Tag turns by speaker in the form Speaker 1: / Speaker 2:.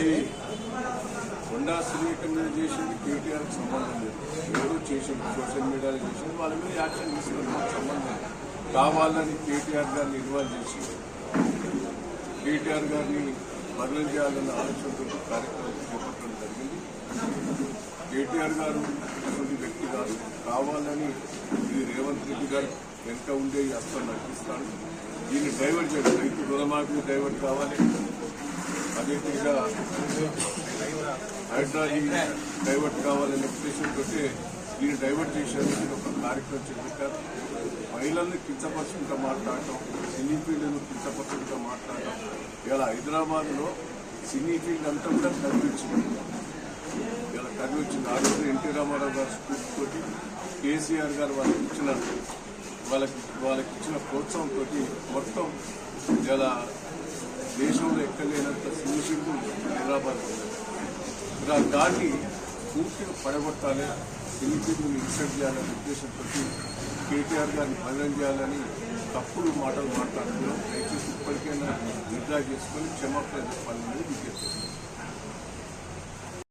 Speaker 1: ఇది కొండా సునీత మీద చేసింది కేటీఆర్ సంబంధం లేదు. ఎవరు చేసింది సోషల్ మీడియాలో చేసింది వాళ్ళ మీద యాక్షన్ సంబంధం కావాలని కేటీఆర్ గారిని ఇన్వాల్వ్ చేసి కేటీఆర్ గారిని బదిలీ చేయాలన్న ఆలోచనతో కార్యక్రమం చేపట్టడం జరిగింది. కేటీఆర్ గారు అటువంటి వ్యక్తి కాదు. కావాలని ఇది రేవంత్ రెడ్డి గారు వెంట ఉండే ఈ అస్తం నడిపిస్తాడు దీన్ని డైవర్ట్ చేయాలి రైతు రుణమాఫీ డైవర్ట్ కావాలి. అదే తీరుగా హైడ్రాలజీ డైవర్ట్ కావాలనే ఉద్దేశంతో దీన్ని డైవర్ట్ చేసేందుకు ఒక కార్యక్రమం చేపట్టారు. మహిళల్ని కించపరచుకుంటూ మాట్లాడటం సినీ ఫీల్డ్ను కించపరచుకుంటూ మాట్లాడటం ఇలా హైదరాబాద్లో సినీ ఫీల్డ్ అంతా కూడా కనిపించింది ఇలా కనిపించింది ఆ రోజు ఎన్టీ రామారావు గారు స్ఫూర్తితోటి కేసీఆర్ గారు వాళ్ళకి ఇచ్చిన వాళ్ళకి వాళ్ళకి ఇచ్చిన ప్రోత్సాహంతో మొత్తం ఇలా దేశంలో ఎక్కలేనంత సినీ హైదరాబాద్ ఇలా దాన్ని పూర్తిగా పడగొట్టాలి సినీ ఫీల్డ్ని ఇన్సెట్ చేయాలనే ఉద్దేశంతో కేటీఆర్ గారిని బదనం చేయాలని తప్పుడు మాటలు మాట్లాడుతున్నాం. దయచేసి ఇప్పటికైనా నిద్ర చేసుకొని క్షమాపణ చెప్పాలని విజ్ఞప్తి చేస్తున్నాం